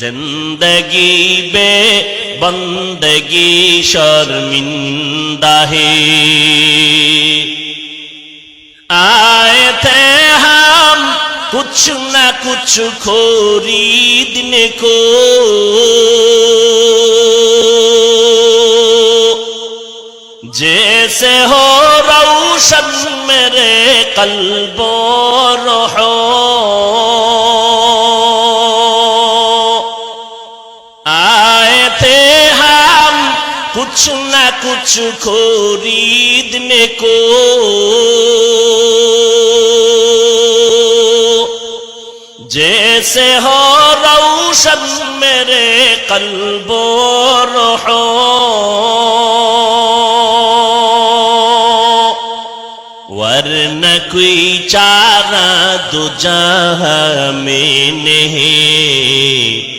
زندگی بے بندگی شرمندہ ہے آئے تھے ہم کچھ نہ کچھ خریدنے کو جیسے ہو روشن میرے قلب و روحو ہم کچھ نہ کچھ خریدنے کو جیسے ہو روشن میرے قلب و روحو ورنہ کوئی چارہ دو جہاں میں نہیں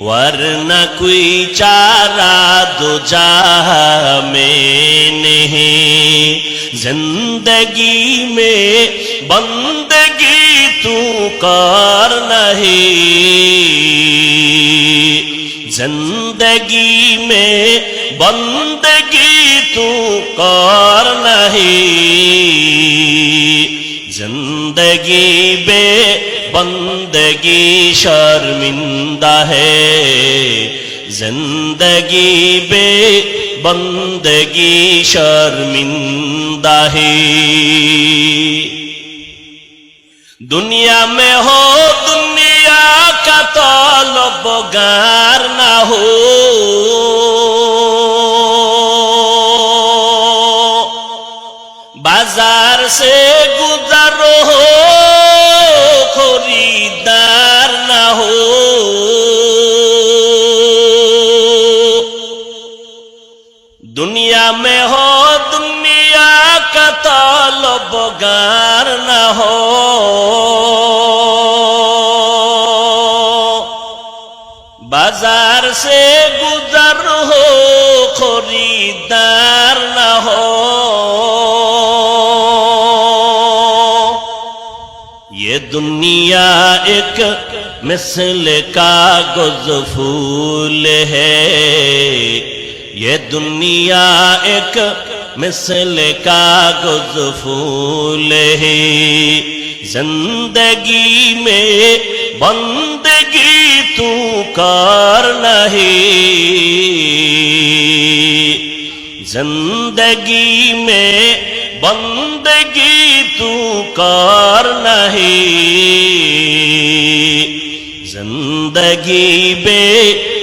ورنہ کوئی چارہ دو جہاں میں نہیں۔ زندگی میں بندگی تو کار نہیں۔ زندگی میں بندگی تو کار نہیں۔ زندگی بے بندگی شرمندہ ہے زندگی بے بندگی شرمندہ ہے دنیا میں ہو دنیا کا طالب گار نہ ہو بازار سے گزر ہو دنیا میں ہو، دنیا کا طالب گار نہ ہو۔ بازار سے گزر ہو، خریدار نہ ہو۔ یہ دنیا ایک مثل کاغذ پھول ہے۔ یہ دنیا ایک مثل کاغذ پھول ہے۔ زندگی میں بندگی تو کار نہیں زندگی میں بندگی تو کار نہیں زندگی بے